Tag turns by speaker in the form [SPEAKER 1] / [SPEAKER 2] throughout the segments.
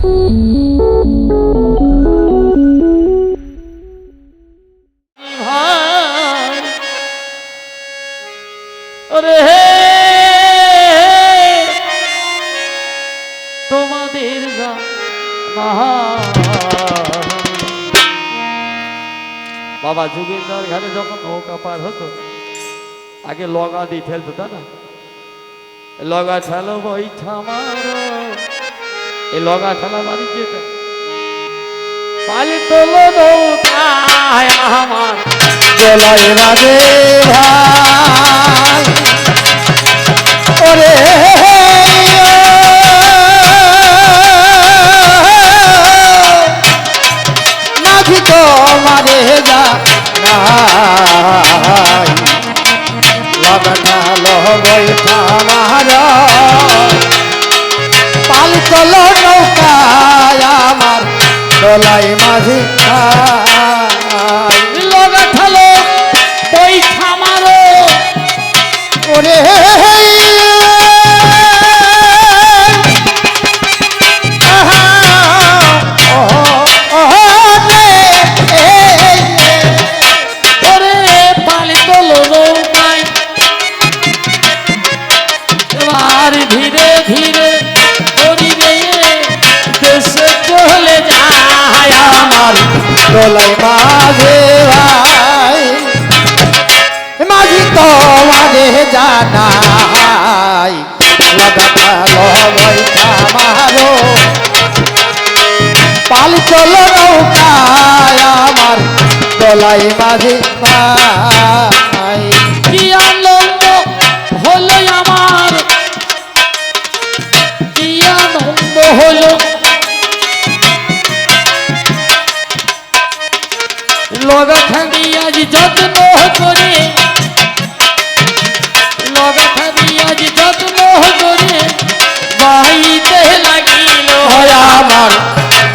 [SPEAKER 1] বাবা যুগেন্দ্র ঘাটে যখন নৌকা পার হতো, আগে লগা দিয়ে ফেলতো তা না? লগা ঠেলো মারো। এই লগা ঠেলা মানে যেটা পালি তোলো আমার
[SPEAKER 2] জলাই রাগে ভাই। ওরে নাকি তো মারে যা লাগাটা দলাই মাঝি
[SPEAKER 1] পাল চলো
[SPEAKER 2] নৌকায় আমার দোলাই মাঝে ভাই
[SPEAKER 1] কি আনন্দ আমার, কি আনন্দ হলো। লগা খানি আজ যত্ন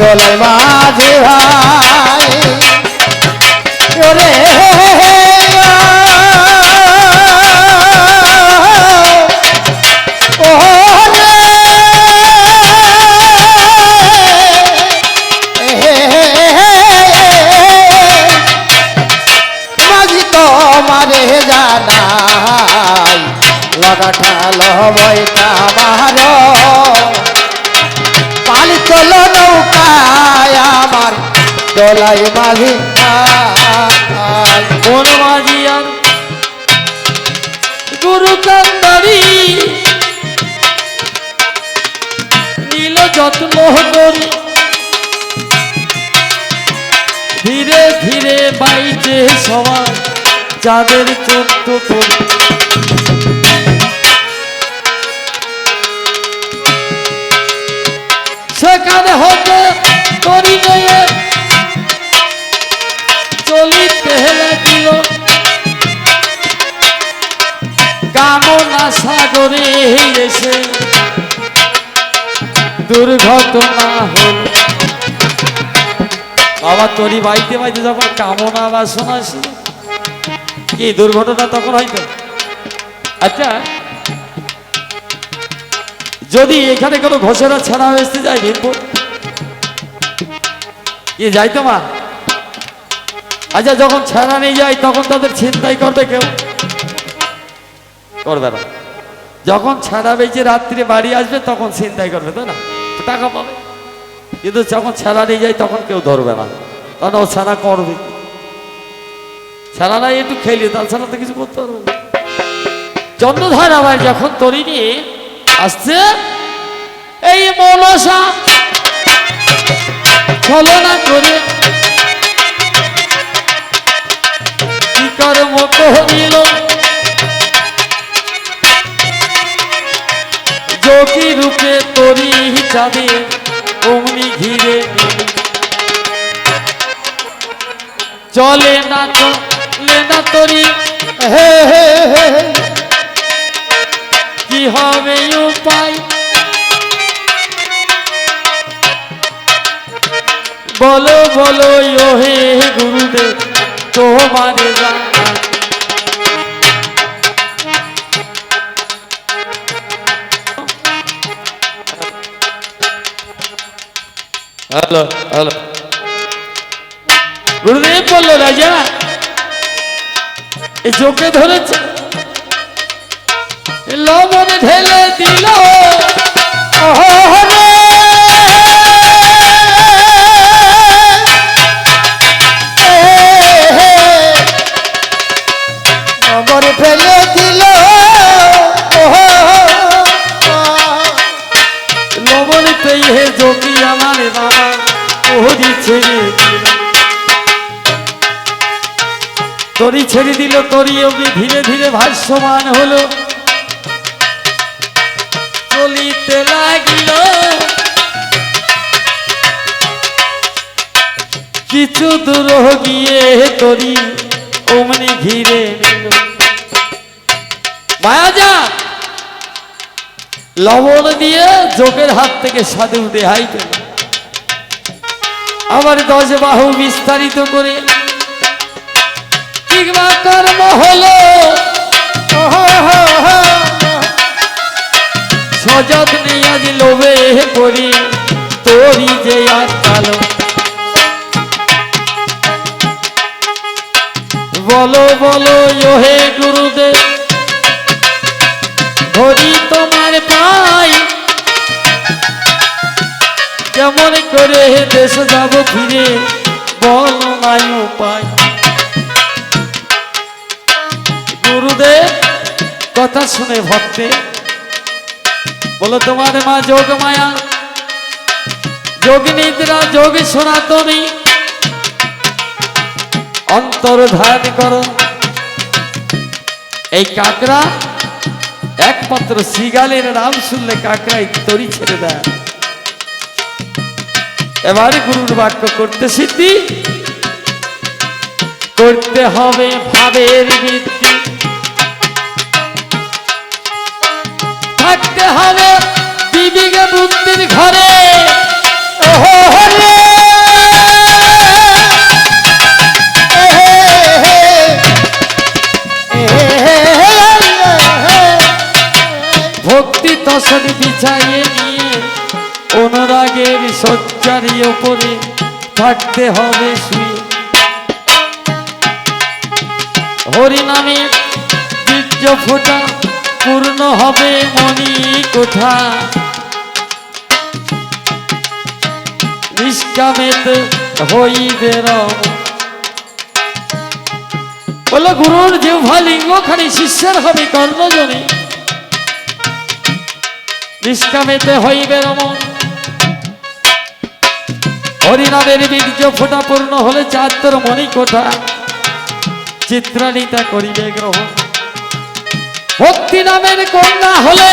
[SPEAKER 2] দোলাই মাঝে ভাই। ওরে জানাই লাগাটা লবইটা মারো দোলাই মাঝি
[SPEAKER 1] কোন মাঝি আর গুরু কান্দারি নীল যত্ন করি। ধীরে ধীরে বাইতে সবার যাদের চোদ্দ করি। সেখানে হতে করি নিয়ে কামনা সাগরে এসে দুর্ঘটনা হল। বাবা তরি বাইতে বাইতে যখন কামনা বাসনা আসে, কি দুর্ঘটনা তখন হয়তো? আচ্ছা যদি এখানে কোনো ঘোষণা ছাড়া আসতে যায় ভীমপুর কি যাইতো মা? আচ্ছা যখন ছাড়া নিয়ে যায়, তখন তাদের চিন্তাই করবে কেউ? করবে না যখন ছাড়া বেঁচে রাত্রে বাড়ি আসবে, তখন চিন্তাই করবে, তাই না? টাকা পাবে। কিন্তু যখন ছাড়া নিয়ে যায়, তখন কেউ ধরবে না। কারণ ও ছাড়া করবে ছাড়া নাই, একটু খেলি তাছাড়া তো কিছু করতে পারবে না। চন্দ্রধার আবার যখন তরি নিয়ে আসছে, এই মনসা ছলনা করে কি কর্ম করিল যোগী রূপে তরি চাঁদে অমনি ঘিরে। চলে না চলে না তরি
[SPEAKER 2] হে হে হে।
[SPEAKER 1] কি হবে উপায় বলো বলো হে গুরুদেব তোমারে জানা হ্যালো হ্যালো গুরুদেব বলল রাজা এই চোখে ধরেছে এ লবণ ঢেলে দিল ছেড়ে দিল তরি অগ্নি ধীরে ধীরে ভাষ্যমান হলো। চলিতে লাগিল। কিছু দূর গিয়ে তরি অমনি ঘিরে নিল। মায়া যা লবণ দিয়ে যোগের হাত থেকে সাধু পেল আবার দশ বাহু বিস্তারিত করে কিংবা কর্ম হলো। বলো বলো ইহে গুরুদেব, ধরি তোমার পাই। কেমন করে দেশ যাব ফিরে, বল নাই উপায়। গুরুদেব কথা শুনে ভক্তে, বলো তোমার মা যোগ মায়া যোগ নিদ্রা যোগ সনাতনী অন্তর ধারণ করো। এই কাকরা একমাত্র সিগালের নাম শুনলে কাকরাই তরি ছেড়ে দেয়। এবারে গুরুর বাক্য করতে সিদ্ধি, করতে হবে ভাবের বৃদ্ধি থাকতে হবে বিবেকে বুদ্ধির ঘরে। ভক্তি তসর বিছাইয়ে নিয়ে অনুরাগের সজ্জারি ওপরে থাকতে হবে শুয়ে। হরিনামের বীর্য ফোটা পূর্ণ হবে মণি কোঠা। নিষ্কামেত হইবে রম বলো গুরুর যে লিঙ্গ খানি শিষ্যের হবে কর্ণজনী নিষ্কামেতে হইবে রমন। হরিনামের বীর্য ফোটা পূর্ণ হলে চাত্তর মণি কোঠা। চিত্রানিতা করিবে গ্রহণ। নামের কন্যা হলে,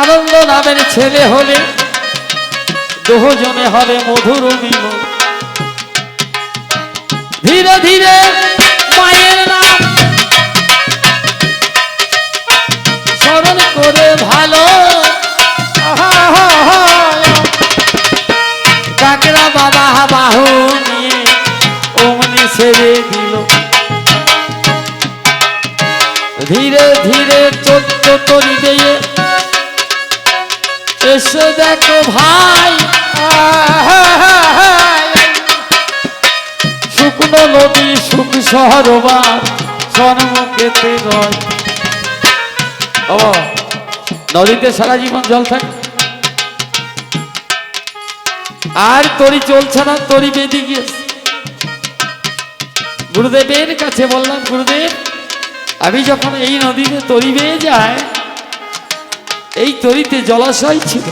[SPEAKER 1] আনন্দ নামের ছেলে হলে, দুজনে হবে মধুর মিলন ধীরে ধীরে মায়ের নাম স্মরণ করে ভালো। কাকরা বাবা বাহু নিয়ে অমনি ছেড়ে দিল। ধীরে ধীরে চোদ্দ তরি দিয়ে। এসে দেখো ভাই, শুকনো নদী সুখ রয়। ও নদীতে সারা জীবন জল থাকে। আর তরি চলছে না, তরি বেঁধে গিয়েছে। গুরুদেবের কাছে বললাম, গুরুদেব আমি যখন এই নদীতে তরি বেয়ে যায়, এই তরিতে জলাশয় ছিল।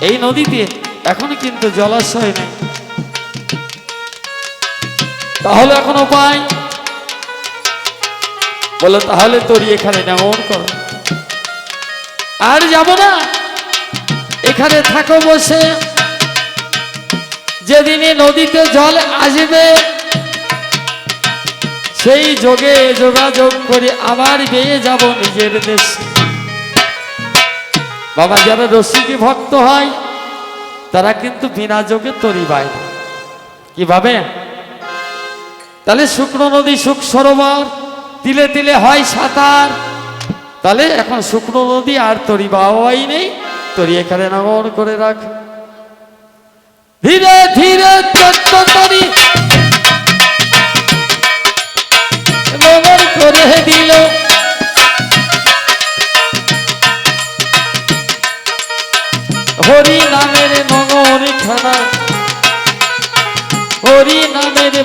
[SPEAKER 1] এই নদীতে এখন কিন্তু জলাশয় নেই। তাহলে এখন উপায়? বলো, তাহলে তরি এখানে নেমন করো আর যাব না। এখানে থাকো বসে। যেদিনে নদীতে জল আসবে সেই যোগে যোগাযোগ করে আবার বেয়ে যাব নিজের দেশে। বাবা, যারা রসিকি ভক্ত হয়, তারা কিন্তু বিনা যোগে তরি পায় না। কীভাবে? তাহলে শুকনো নদী সুখ সরোবর, তিলে তিলে হয় সাঁতার। তাহলে এখন শুকনো নদী আর তরি বাবাই নেই। তরি এখানে নগর করে রাখ। ধীরে ধীরে তরি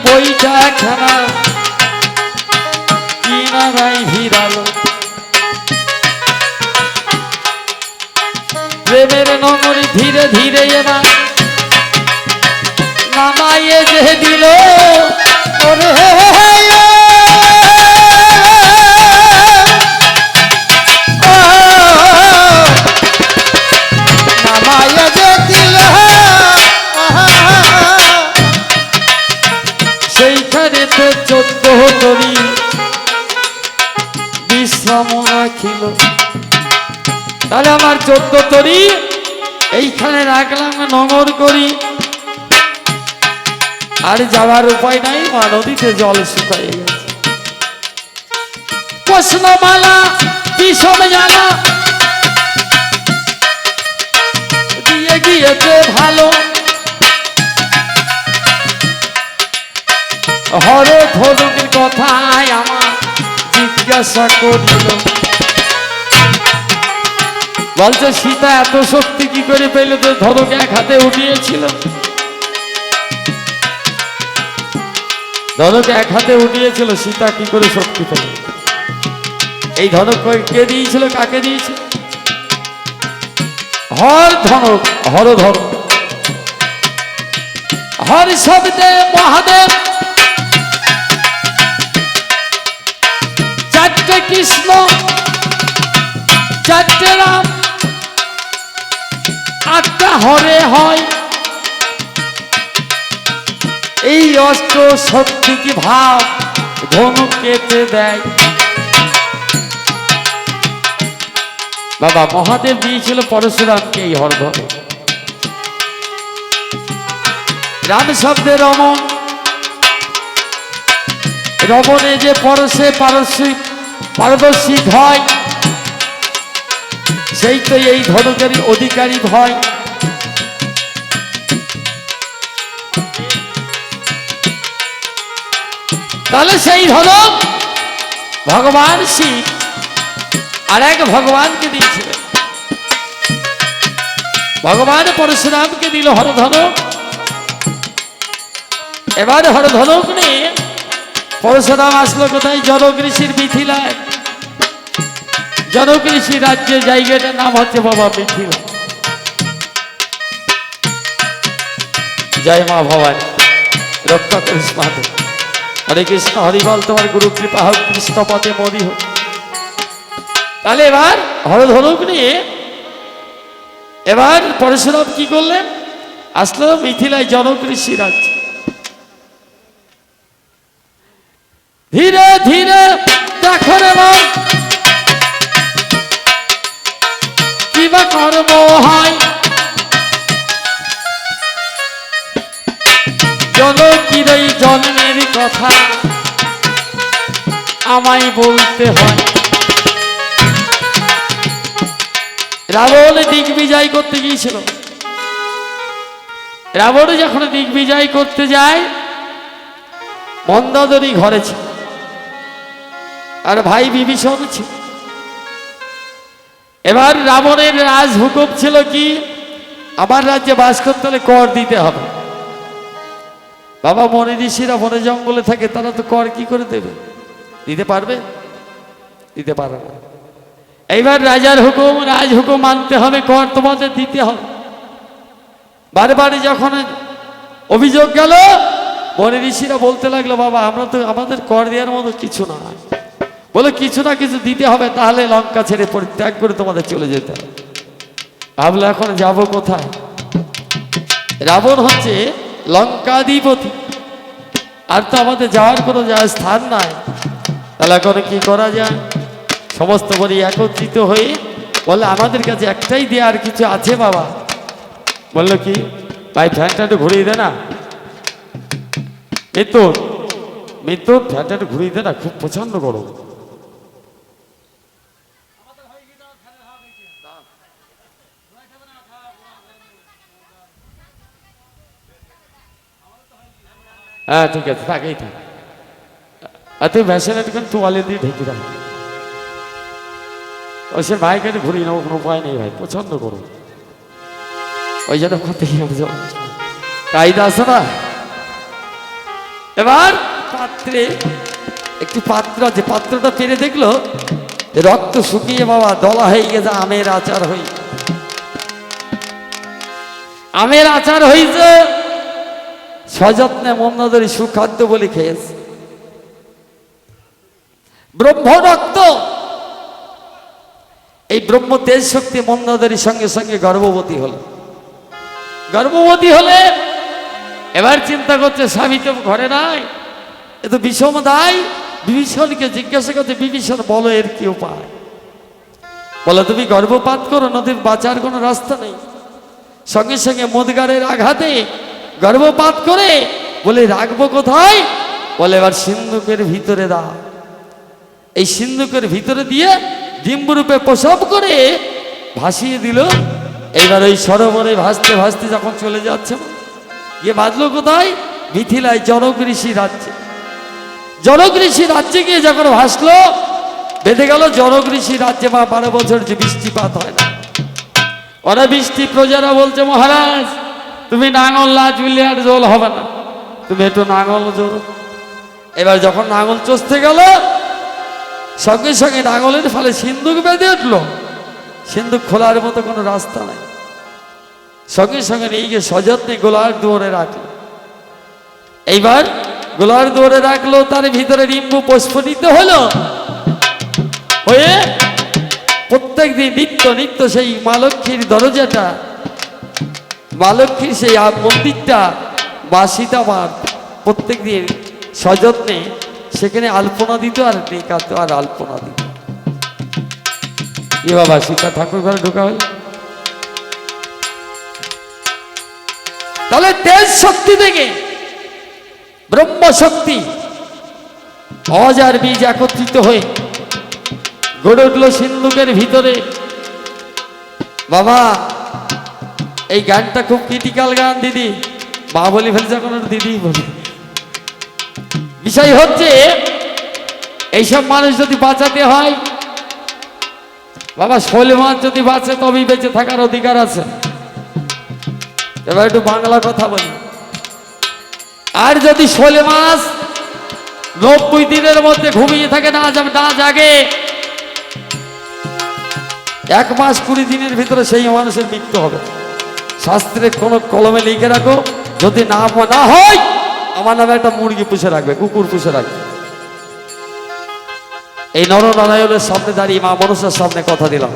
[SPEAKER 1] বইটা খানা। কিনারায় ভিড়ালো প্রেমের নগরী ধীরে ধীরে এরা নামাইয়ে যে দিল।
[SPEAKER 2] ওরে
[SPEAKER 1] তরি বিশ্রাম রাখিল। তাহলে আমার চোদ্দ তরি, এইখানে রাখলাম নগর করি। আর যাওয়ার উপায় নাই, মা নদীতে জল শুকাই গেছে। প্রশ্নমালা বিষম জ্বালা। দিয়ে গিয়েছে ভালো। হরে ধনুকের কথায় আমার জিজ্ঞাসা করিল। বলছে, সীতা, এত শক্তি কি করে পেল যে ধনুক এক হাতে উঠিয়েছিল? ধনুক এক হাতে উঠিয়েছিল, সীতা কি করে শক্তি পেল? এই ধনুক কে দিয়েছিল, কাকে দিয়েছিল? হর ধনুক হর ধনুক। হর শব্দে মহাদেব চারটে কৃষ্ণ চারটে রাম। আটটা হরে হয়। এই অস্ত্র শক্তি কি ভাব? ধনুক কেটে দেয়। বাবা, মহাদেব দিয়েছিল পরশুরামকে এই হর ধরে রাম শব্দে রমন। রমণে যে পরশে পারস্যিক পারদর্শিক হয় সেই তো এই ধনুকেরই অধিকারী হয় তাহলে সেই ধনুক ভগবান শিব আর এক ভগবানকে দিয়েছিলেন। ভগবান পরশুরামকে দিল হরধনুক। এবার হরধনুক নিয়ে পরশুরাম আসলো কোথায়? জনক ঋষির মিথিলায়। জনক ঋষি রাজ্যের জায়গাটার নাম হচ্ছে বাবা মিথিলা। জয় মা ভবানী। রক্ষা করিস মাধব হরে কৃষ্ণ হরিবল তোমার গুরু কৃপা হোক, কৃষ্ণ পথে মরি হোক। তাহলে এবার হরধনুক নিয়ে এবার পরশুরাম কি করলেন? আসলো মিথিলায় জনক ঋষি রাজ্য। ধীরে ধীরে দেখো রে বা হয়। জনকির এই জন্মের কথা আমায় বলতে হয়। রাবণ দিগ্বিজয় করতে গিয়েছিল। রাবণ যখন দিগ্বিজয় করতে যায় মন্দাদরি ঘরে ছিল। আর ভাই বিভীষণ ছিল। এবার রাবণের রাজ হুকুম ছিল কি? আমার রাজ্যে বাস করতে হলে কর দিতে হবে। বাবা মনে ঋষিরা বনে জঙ্গলে থাকে, তারা তো কর কি করে দেবে? দিতে পারবে? দিতে পারে না। এইবার রাজার হুকুম রাজ হুকুম মানতে হবে, কর তোমাদের দিতে হবে। বারে বারে যখন অভিযোগ গেল বনে ঋষিরা বলতে লাগল, বাবা, আমরা তো, আমাদের কর দেওয়ার মতো কিছু না বলে, কিছু না কিছু দিতে হবে, তাহলে লঙ্কা ছেড়ে পরিত্যাগ করে তোমাদের চলে যেতে হবে। ভাবলো, এখন যাব কোথায়? রাবণ হচ্ছে লঙ্কাধিপতি। আর তো আমাদের যাওয়ার কোনো স্থান নাই। তাহলে এখন কি করা যায়? সমস্ত বলি একত্রিত হয়ে বলে, আমাদের কাছে একটাই দেওয়ার কিছু আছে বাবা। বলল, কি? ভাই, ফ্যানটা একটু ঘুরিয়ে দে না। মিতুন মিতুন ফ্যানটা একটু ঘুরিয়ে দে না, খুব প্রচণ্ড গরম। হ্যাঁ ঠিক আছে, থাকেই, থাক। আর তুই ভ্যাসেনে একটু তোয়ালে দিয়ে ঢেকে রাখ। ওই সে ভাইকে ঘুরিয়ে নেব, কোনো উপায় নেই ভাই, পছন্দ করো। ওই জন্য কথা কায়দা আছে না? এবার পাত্রে, একটি পাত্র আছে, পাত্রটা পেরে দেখল, রক্ত শুকিয়ে বাবা, দলা হয়ে গেছে, আমের আচার হই আমের আচার হইছে সযত্নে মন্নদের সুখাদ্য বলে খেয়েছে। ব্রহ্ম রক্ত এই ব্রহ্ম তেজ শক্তি মন্নদের সঙ্গে সঙ্গে গর্ভবতী হলো। গর্ভবতী হলে এবার চিন্তা করছে, স্বামী তো ঘরে নাই, এ তো বিষম দায়, বিভীষণকে জিজ্ঞাসা করছে, বিভীষণ, বলো এর কি উপায়? বলে, তুমি গর্ভপাত করো, নদীর বাঁচার কোনো রাস্তা নেই। সঙ্গে সঙ্গে মুদগারের আঘাতে গর্ভপাত করে বলে, রাখব কোথায়? বলে, এবার সিন্ধুকের ভিতরে দাও। এই সিন্ধুকের ভিতরে দিয়ে ডিম্বরূপে প্রসব করে ভাসিয়ে দিল। এবার ওই সরোবরে ভাসতে ভাসতে যখন চলে যাচ্ছে, গিয়ে বাঁধলো কোথায়? মিথিলায় জনক ঋষি রাজ্যে। জনক ঋষি রাজ্যে গিয়ে যখন ভাসলো, বেঁধে গেল জনক ঋষি রাজ্যে। মা, বারো বছর যে বৃষ্টিপাত হয় না। ওরা বৃষ্টি প্রজারা বলছে, মহারাজ তুমি নাঙল না চুলে আর জল হবে না। তুমি একটু নাঙল জোর এবার যখন নাঙল চষতে গেল, সঙ্গে সঙ্গে নাঙলের ফলে সিন্ধুক বেঁধে উঠল। সিন্ধুক খোলার মতো কোনো রাস্তা নাই। সঙ্গে সঙ্গে নিয়ে গিয়ে সযত্নে গোলার দুয়ারে রাখল। এইবার গোলার দুয়ারে রাখল, তার ভিতরে রিম্বু প্রস্ফুটিত হলো। হয়ে প্রত্যেক দিন নিত্য নিত্য সেই মা লক্ষ্মীর দরজাটা লক্ষ্মীর সেই মন্দিরটা বা সীতামার প্রত্যেক দিন সযত্নে সেখানে আলপনা দিত আর নেকাত আর আলপনা দিত। এ বাবা, সীতা ঠাকুর ঘরে ঢোকা হলো। তাহলে তেজ শক্তি থেকে ব্রহ্ম শক্তি অজ আর বীজ একত্রিত হয়ে গড়ে উঠল সিন্ধুকের ভিতরে। বাবা এই গানটা খুব ক্রিটিক্যাল গান, দিদি। মা বলি ফেলছে এখন দিদি বলি। বিষয় হচ্ছে, এইসব মানুষ যদি বাঁচাতে হয়, বাবা, শৈল যদি বাঁচে, তবেই বেঁচে থাকার অধিকার আছে। এবার একটু বাংলা কথা বলি। আর যদি শোলে মাছ নব্বই দিনের মধ্যে ঘুমিয়ে থাকে, না যাবে না জাগে, এক মাস কুড়ি দিনের ভিতরে সেই মানুষের মৃত্যু হবে। শাস্ত্রের কোন কলমে লিখে রাখো, যদি না না হয়, আমার নামে একটা মুরগি পুষে রাখবে, কুকুর পুষে রাখবে। এই নরনারায়ণের সামনে দাঁড়িয়ে মা মনসার সামনে কথা দিলাম।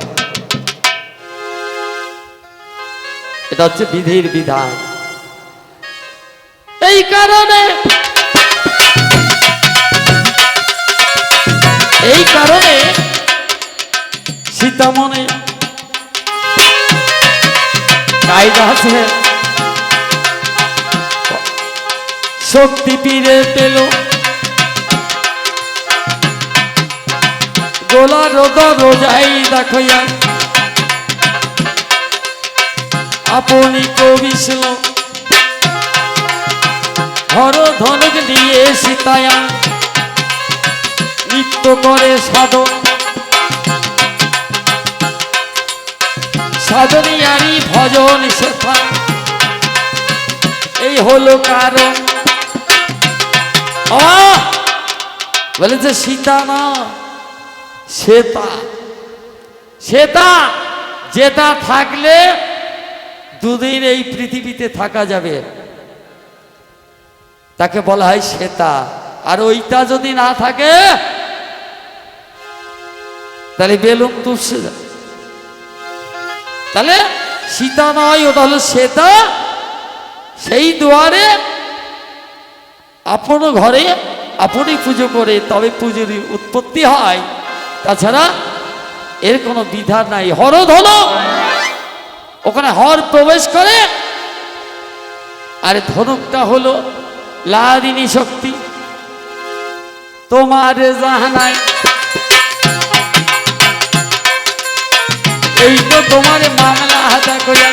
[SPEAKER 1] এটা হচ্ছে বিধির বিধান। এই কারণে এই কারণে সীতামনে কায়দা আছে। শক্তি পীরে পেল। গোলা রোদা রোজাই দেখইয়া আপনি কবিছিল হর ধনুক নিয়ে সীতায়া নৃত্য করে সাধন। ভজন শেখা। এই হলো কারণ! বলেছে সীতা না শ্বেতা। শ্বেতা, যেটা থাকলে দুদিন এই পৃথিবীতে থাকা যাবে। তাকে বলা হয় শ্বেতা। আর ওইটা যদি না থাকে, তাহলে বেলুন তুষে যাবে তাহলে সীতা নয় ওটা হলো শ্বেতা। সেই দুয়ারে আপন ঘরে আপনি পুজো করে, তবে পুজোর উৎপত্তি হয়। তাছাড়া এর কোনো বিধান নাই। হরদ হলো, ওখানে হর প্রবেশ করে। আর ধনুকটা হলো লাদিনী শক্তি। তোমার জাহানায় এই তো তোমার মামলা হাতা করে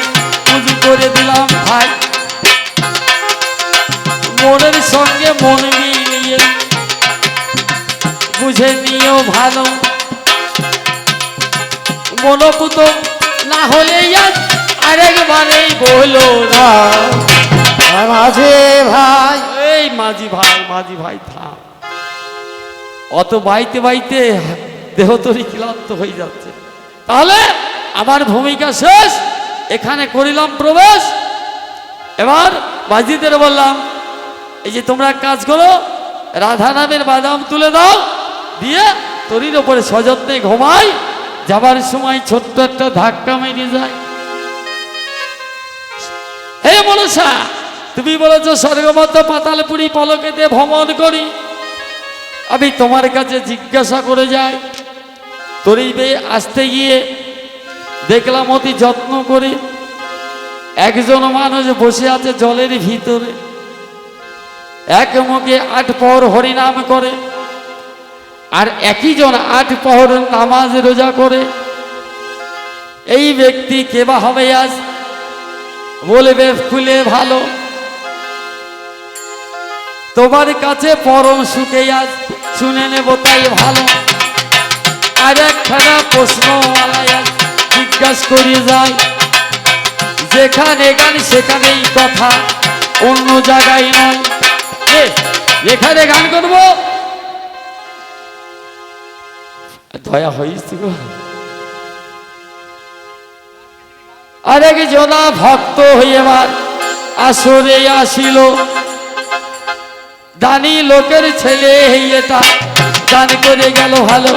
[SPEAKER 1] পুজো করে দিলাম ভাই। মোরের সঙ্গে মন মিলিয়ে বুঝে নিও ভালো। মনোপুত না হলে আরেকবারেই বলো না।
[SPEAKER 2] হ্যাঁ, মাঝে ভাই।
[SPEAKER 1] এই মাঝি ভাই মাঝি ভাই থাম। অত বাইতে বাইতে দেহ তরি ক্লান্ত হয়ে যাচ্ছে। তাহলে আমার ভূমিকা শেষ, এখানে করিলাম প্রবেশ। এবার মাঝিদের বললাম, এই যে তোমরা কাজ করো, রাধা নামের বাদাম তুলে দাও, দিয়ে তরির ওপরে সযত্নে ঘুমাই, যাবার সময় ছোট্ট একটা ধাক্কা মেরে যায়। হে মনসা, তুমি বলেছ, স্বর্গমত পাতালপুরি পলকেতে ভ্রমণ করি। আমি তোমার কাছে জিজ্ঞাসা করে যাই। তরিবে আসতে গিয়ে দেখলাম অতি যত্ন করে একজন মানুষ বসে আছে জলের ভিতরে। এক মুখে আট পহর হরিনাম করে আর একই জন আট পহর নামাজ রোজা করে। এই ব্যক্তি কেবা হবে আজ? বলবে খুলে ভালো। তোমার কাছে পরম সুখে আজ। শুনে নেব তাই ভালো। আর একখানা প্রশ্ন জিজ্ঞাসা করি যায় যেখানে গান সেখানেই কথা অন্য জায়গায় এ, এখানে গান করব? দয়া হয়েছে আরেক জনা ভক্ত হইবার আসরে আসিল। দানি লোকের ছেলে এটা দান করে গেল ভালো।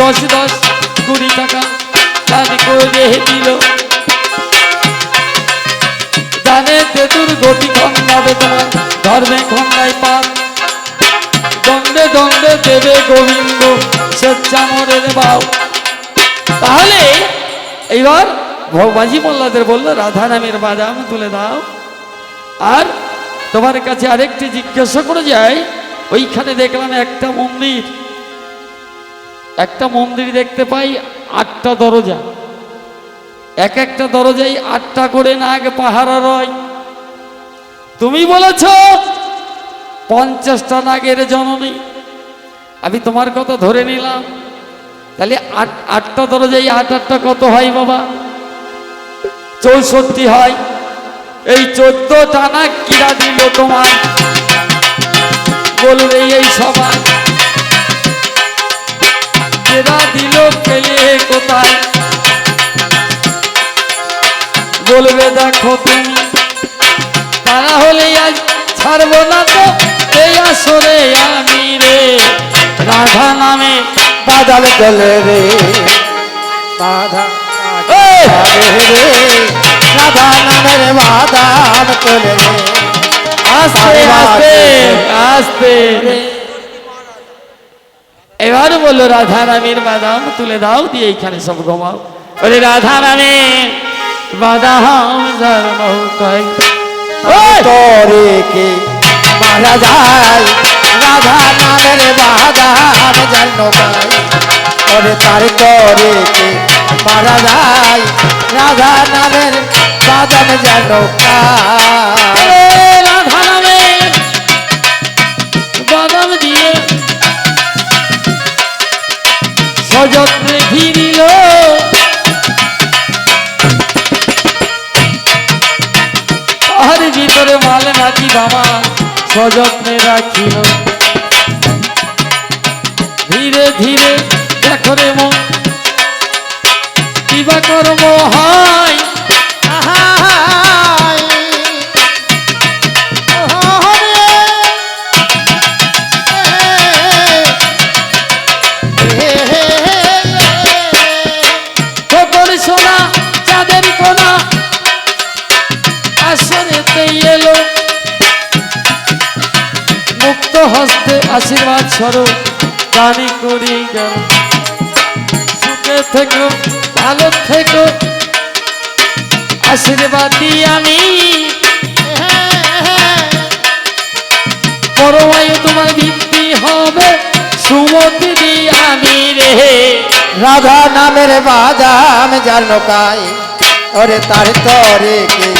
[SPEAKER 1] দশ দশ কুড়ি টাকা দান করে দিল। দানে তেতুর গতি খন্ডাবে তোমার ধর্মে খন্ডায় পাপ দণ্ডে দণ্ডে দেবে গোবিন্দ স্বেচ্ছামরের বাউ। তাহলে এইবার ভগবাজি মোল্লাদের বলল, রাধা নামের বাদাম তুলে দাও। আর তোমার কাছে আরেকটি জিজ্ঞাসা করে যায়, ওইখানে দেখলাম একটা মন্দির। একটা মন্দির দেখতে পাই আটটা দরজা। এক একটা দরজায় আটটা করে নাগ পাহারা রয়। তুমি বলেছ, পঞ্চাশটা নাগের জননী। আমি তোমার কথা ধরে নিলাম। তাহলে আট, আটটা দরজায় আট, আটটা কত হয় বাবা? চৌষট্টি হয়। এই চোদ্দ টানা কিরা দিল তোমার বলবে এই সবাই কেরা দিল পেলে কোথায়? বলবে দেখো তুমি। তারা হলে আজ ছাড়বো না তো এই আসরে আমি রে। রাধা নামে
[SPEAKER 2] বাদাম চলে রে।
[SPEAKER 1] এই!
[SPEAKER 2] রে। রাধা নামের বাদাম চলে রে।
[SPEAKER 1] আস্তে আস্তে আস্তে। এবার বলল রাধা রামের বাদাম তুলে দাও দিয়ে এইখানে সব ঘুমাও। বলে রাধা রামের বাদাম ওই!
[SPEAKER 2] তোরে কে? মারা যায় রাধা নামের বাদাম জানো ভাই ওরে তার তোরে কে? মারা যায় রাধা নামের বাদাম জানো ভাই
[SPEAKER 1] সযত্নে ঘিরিল। আর ভিতরে মাল নাকি বাবা সযত্নে রাখিল। ধীরে ধীরে দেখো রে মন আসরেতে এলো। মুক্ত হস্তে আশীর্বাদ স্বরূপ দানি করি গেল। সুখে থেকো, ভালো থেকো। আশীর্বাদ আমি। পরমায়ু তোমার ভিত্তি হবে, সুমতি আমি রে।
[SPEAKER 2] রাধা নামের বাদাম জানো কাই ওরে তার তরে কে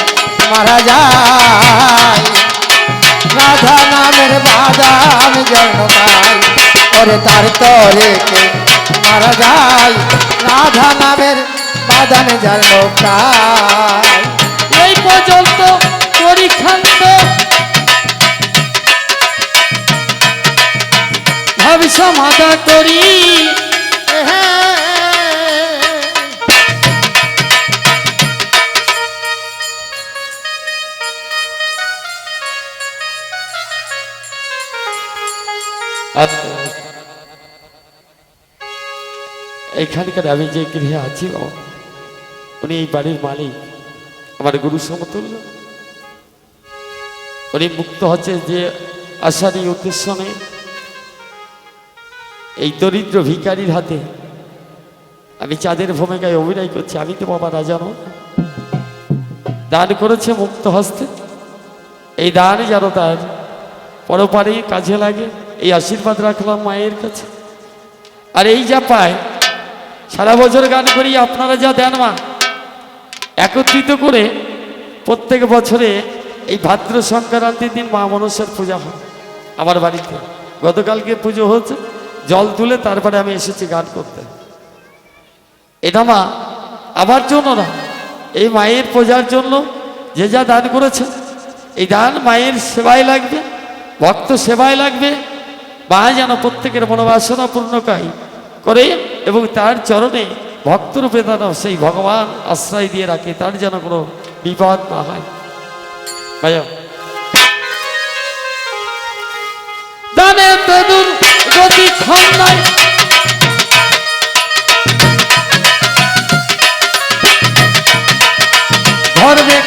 [SPEAKER 2] মারা যায়। রাধা নামের বাদাম যার নৌকায় ওরে তার তরে কে মারা যায়। রাধা নামের যার নৌকায়
[SPEAKER 1] এই পর্যন্ত পরীক্ষান্ত ভাবি সমাধা করি। এইখানকার আমি যে গৃহে আছি উনি এই বাড়ির মালিক, আমার গুরু সমতুল্য। উনি মুক্ত হচ্ছে যে আশার এই উদ্দেশ্য নেই এই দরিদ্র ভিকারির হাতে আমি চাঁদের ভূমিকায় অভিনয় করছি। আমি তো বাবা রাজা নয় দান করেছে মুক্ত হস্তে। এই দান যেন তার পরপারে কাজে লাগে, এই আশীর্বাদ রাখলাম মায়ের কাছে। আর এই যা পায় সারা বছর গান করি, আপনারা যা দেন মা। একত্রিত করে প্রত্যেক বছরে এই ভাদ্র সংক্রান্তির দিন মা মনসার পূজা হয় আমার বাড়িতে। গতকালকে পুজো হচ্ছে জল তুলে তারপরে আমি এসেছি গান করতে। এটা মা, আমার জন্য না, এই মায়ের পূজার জন্য যে যা দান করেছে, এই দান মায়ের সেবায় লাগবে, ভক্ত সেবায় লাগবে। মা যেন প্রত্যেকের মনোবাসনা পূর্ণকাই করে এবং তার চরণে ভক্তরূপে যেন সেই ভগবান আশ্রয় দিয়ে রাখে, তার যেন কোনো বিপদ না হয়।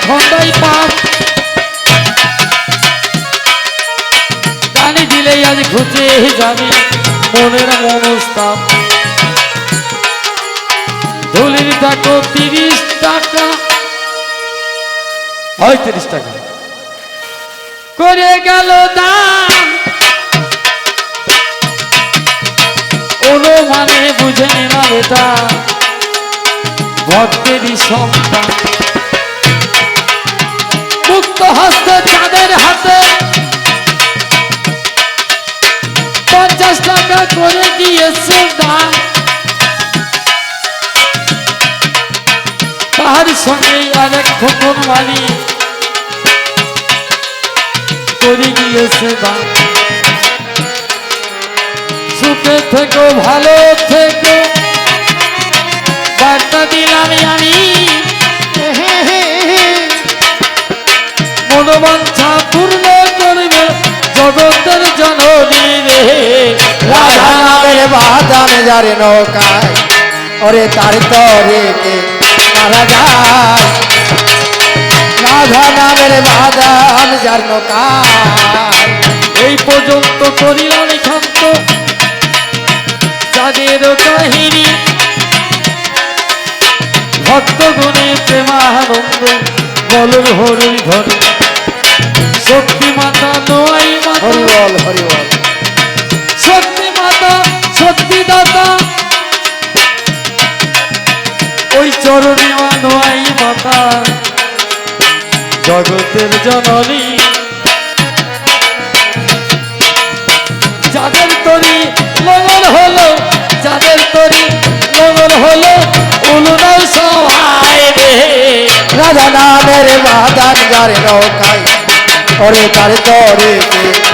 [SPEAKER 1] খন্দায় ধর্মে যাবে মনের মনস্তাপ। ধুলির টাকা তিরিশ টাকা। হয় তিরিশ টাকা। করে গেল দান অনুমানে বুঝে নিলাম এটা। ভক্তেরই সন্তান। মুক্ত হস্তে চাঁদের হাতে। পঞ্চাশ টাকা করে দিয়েছে দান। তাহার সঙ্গে আরেক খোকন মালি করে গিয়েছে সুখে থেকো, ভালো থেকো। বার্তা দিলাম আমি। মনোবাঞ্ছা পূর্ণ করবে জগতের জননী রে।
[SPEAKER 2] রাধা নামের বাদাম যার নৌকায়, ওরে তার তরে কে মারা যায় রাধা নামের যার নৌকায়।
[SPEAKER 1] এই পর্যন্ত করিলাম তাদের কাহিনী। ভক্তগণে প্রেমানন্দ বলর হরি ধরে শক্তি মাতা মাতা।
[SPEAKER 2] হরিবল হরিবল
[SPEAKER 1] শক্তি মাতা শক্তি দাতা। চরণী নোয়াই মাতা। জগতের জননী। যাদের তরি লগন হলো, যাদের তরি লগন হলো উলুনাও সবাই রে
[SPEAKER 2] রাধা নামের বাদাম যার নৌকায় ওরে তার তরে